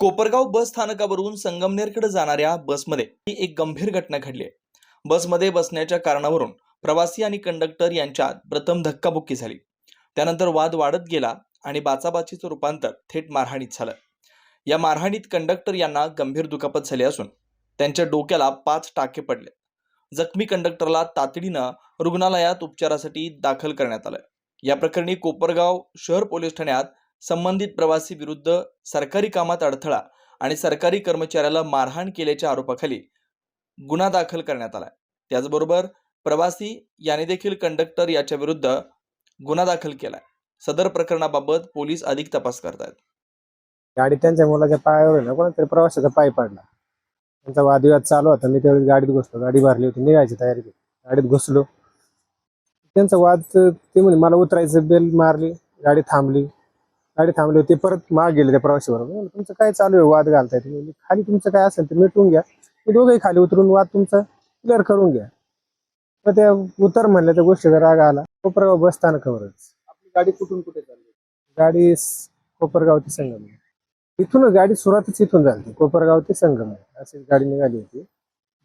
कोपरगाव बस स्थानकावरून संगमनेरकडे जाणाऱ्या बसमध्ये ही एक गंभीर घटना घडली आहे. बसमध्ये बसण्याच्या कारणावरून प्रवासी आणि कंडक्टर यांच्यात प्रथम धक्काबुक्की झाली. त्यानंतर वाद वाढत गेला आणि बाचाबाचीचं रूपांतर थेट मारहाणीत झालं. या मारहाणीत कंडक्टर यांना गंभीर दुखापत झाली असून त्यांच्या डोक्याला पाच टाके पडले. जखमी कंडक्टरला तातडीनं रुग्णालयात उपचारासाठी दाखल करण्यात आलं या प्रकरणी कोपरगाव शहर पोलीस ठाण्यात संबंधित प्रवासी विरुद्ध सरकारी कामात अडथळा आणि सरकारी कर्मचाऱ्याला मारहाण केल्याच्या आरोपाखाली गुन्हा दाखल करण्यात आला त्याचबरोबर प्रवासी याने देखील कंडक्टर याच्या विरुद्ध गुन्हा दाखल केलाय. सदर प्रकरणाबाबत पोलीस अधिक तपास करतायत. गाडी त्यांच्या मुलाच्या पायावर ना कोणातरी प्रवाशाचा पाय पडला. त्यांचा वादविवाद चालू होता. मी त्यावेळी गाडीत घुसलो. गाडी भरली होती. निघायची तयारी केली. गाडीत घुसलो. त्यांचा वाद ते म्हणे मला उतरायचं बेल मारली. गाडी थांबली. गाडी थांबली होती परत माग गेले त्या प्रवाशी बरोबर तुमचं काय चालू आहे? वाद घालताय तुम्ही. खाली तुमचं काय असेल ते मिटवून घ्या. मी दोघंही खाली उतरून वाद तुमचा क्लिअर करून घ्या. तर त्या उतर म्हणल्या त्या गोष्टीचा राग आला. कोपरगाव बस स्थानकावरच. आपली गाडी कुठून कुठे चालली? गाडी कोपरगाव ते संगम. इथूनच गाडी सुरुवातच इथून झाली कोपरगाव ते संगम. अशी गाडी निघाली होती.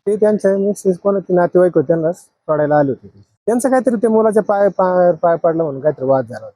ते त्यांच्या मिसेस कोणाचे नातेवाईक होते त्यांना सोडायला आले होते. त्यांचं काहीतरी ते मुलाच्या पाय पाय पाय पडला म्हणून काहीतरी वाद झाला होता.